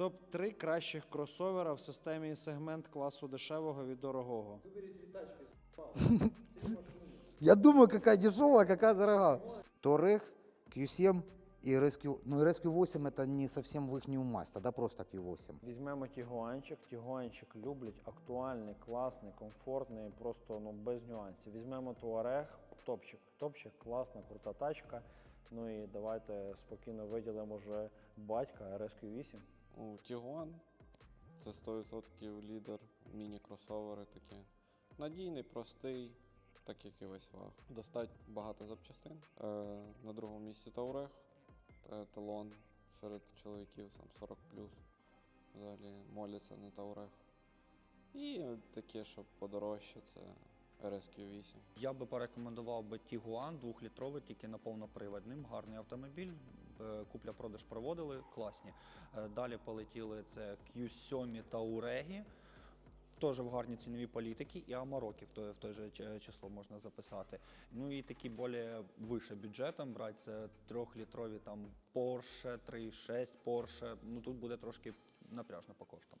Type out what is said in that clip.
Топ-3 кращих кросовера в системі сегмент класу дешевого від дорогого. Я думаю, какая дешевая, какая дорогая. Touareg, Q7 и Rescue. Ну Rescue 8 это не совсем в их масть, тогда просто Q8. Візьмемо Тігуанчик. Тігуанчик люблять, актуальний, класний, комфортний, просто ну без нюансів. Візьмемо Туарег, топчик. Топчик, класна, крута тачка. Ну і давайте спокійно виділимо вже батька RSQ8. У Тігуан це 100% лідер, міні-кросовери такі. Надійний, простий, так як і весь ваг. Достать багато запчастин. Е, на другому місці Таурег, та- талон серед чоловіків сам 40 Взагалі моляться на Таурег. І таке, що подорожче, це RSQ8. Я би порекомендував би Тігуан двохлітровий, тільки на повноприводним. Гарний автомобіль. Е, Купля-продаж проводили, класні. Е, Далі полетіли це Q7 та Уреги. Теж в гарній ціновій політики, і Амароки в той, в той же число можна записати. Ну і такі більш вище бюджетом брати, це трьохлітрові там Porsche, 3.6 Porsche. Ну тут буде трошки напряжно по коштам.